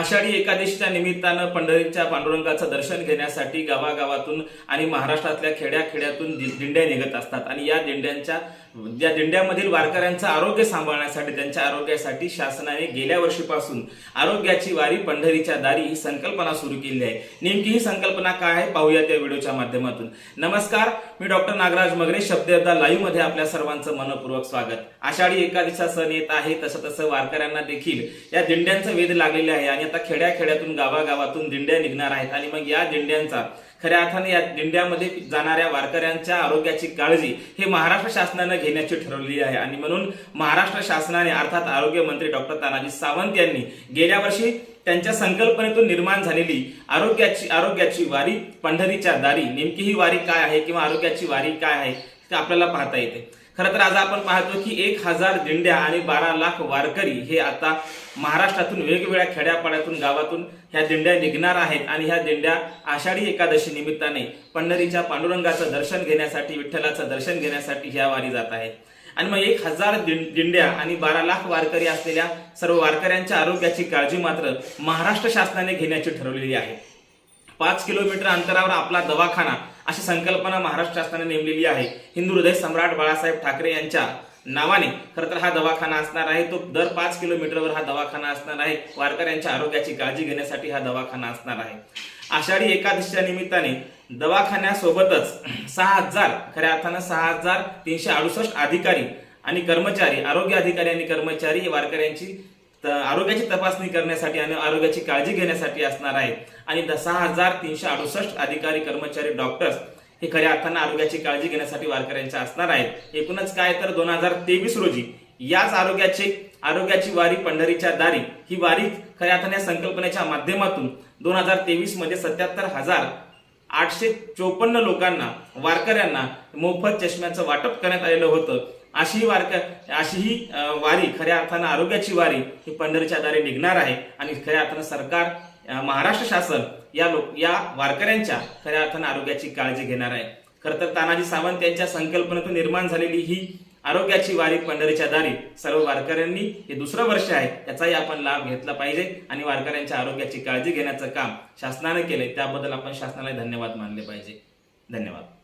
आषाढी एकादशीच्या निमित्तानं पंढरीच्या पांडुरंगाचं दर्शन घेण्यासाठी गावागावातून आणि महाराष्ट्रातल्या खेड्याखेड्यातून दिंड्या निघत असतात. आणि या दिंड्यांच्या या दिंड्यामधील वारकऱ्यांचं आरोग्य सांभाळण्यासाठी त्यांच्या आरोग्यासाठी शासनाने गेल्या वर्षीपासून आरोग्याची वारी पंढरीच्या दारी ही संकल्पना सुरू केली आहे. नेमकी ही संकल्पना काय आहे पाहूया त्या व्हिडिओच्या माध्यमातून. नमस्कार मी डॉक्टर नागराज मगरे शब्ददा लाईव्हमध्ये आपल्या सर्वांचं मनपूर्वक स्वागत. आषाढी एकादशीचा सण येत आहे तसं तसं वारकऱ्यांना देखील या दिंड्यांचं वेध लागलेले आहे आणि आता खेड्याखेड्यातून गावागावातून दिंड्या निघणार आहेत. आणि मग या दिंड्यांचा खऱ्या अर्थाने या दिंड्यामध्ये जाणाऱ्या वारकऱ्यांच्या आरोग्याची काळजी हे महाराष्ट्र शासनानं घेण्याची ठरवलेली आहे. आणि म्हणून महाराष्ट्र शासनाने अर्थात आरोग्यमंत्री डॉक्टर तानाजी सावंत यांनी गेल्या वर्षी त्यांच्या संकल्पनेतून निर्माण झालेली आरोग्याची आरोग्याची वारी पंढरीच्या दारी नेमकी ही वारी काय आहे किंवा आरोग्याची वारी काय आहे ते आपल्याला पाहता येते. खरं तर आज आपण पाहतो की एक हजार दिंड्या आणि बारा लाख वारकरी हे आता महाराष्ट्रातून वेगवेगळ्या खेड्यापाड्यातून गावातून ह्या दिंड्या निघणार आहेत आणि ह्या दिंड्या आषाढी एकादशी निमित्ताने पंढरीच्या पांडुरंगाचं दर्शन घेण्यासाठी विठ्ठलाचं दर्शन घेण्यासाठी ह्या वारी जात आहेत. आणि मग एक हजार दिंड्या आणि बारा लाख वारकरी असलेल्या सर्व वारकऱ्यांच्या आरोग्याची काळजी मात्र महाराष्ट्र शासनाने घेण्याची ठरवलेली आहे. पाच किलोमीटर अंतरावर आपला दवाखाना अशी संकल्पना महाराष्ट्र शासनाने नेमलेली आहे. हिंदू हृदय सम्राट बाळासाहेब ठाकरे यांच्या नावाने. खरं तर हा दवाखाना असणार आहे. तो दर पाच किलोमीटरवर हा दवाखाना असणार आहे. वारकऱ्यांच्या आरोग्याची काळजी घेण्यासाठी हा दवाखाना असणार आहे. आषाढी एकादशीच्या निमित्ताने दवाखान्यासोबतच सहा हजार खऱ्या अर्थानं सहा हजार तीनशे अडुसष्ट अधिकारी आणि कर्मचारी आरोग्य अधिकारी आणि कर्मचारी वारकऱ्यांची आरोग्याची तपासणी करण्यासाठी आणि आरोग्याची काळजी घेण्यासाठी असणार आहे. आणि सहा हजार तीनशे अडुसष्ट अधिकारी कर्मचारी डॉक्टर्स हे खऱ्या अर्थानं आरोग्याची काळजी घेण्यासाठी वारकऱ्यांच्या असणार आहेत. एकूणच काय तर दोन हजार तेवीस रोजी याच आरोग्याचे आरोग्याची वारी पंढरीच्या दारी ही वारी खऱ्या अर्थाने या संकल्पनेच्या माध्यमातून दोन हजार तेवीसमध्ये सत्याहत्तर हजार आठशे चोपन्न लोकांना वारकऱ्यांना मोफत चष्म्याचं वाटप करण्यात आलेलं होतं. अशी ही वारक अशी ही वारी खऱ्या अर्थानं आरोग्याची वारी ही पंढरीच्या दारी निघणार आहे. आणि खऱ्या अर्थानं सरकार महाराष्ट्र शासन या लोक या वारकऱ्यांच्या खऱ्या अर्थानं आरोग्याची काळजी घेणार आहे. खरं तर तानाजी सावंत यांच्या संकल्पनेतून निर्माण झालेली ही आरोग्याची वारी पंढरीच्या दारी सर्व वारकऱ्यांनी हे दुसरं वर्ष आहे त्याचाही आपण लाभ घेतला पाहिजे आणि वारकऱ्यांच्या आरोग्याची काळजी घेण्याचं काम शासनाने केलंय. त्याबद्दल आपण शासनाला धन्यवाद मानले पाहिजे. धन्यवाद.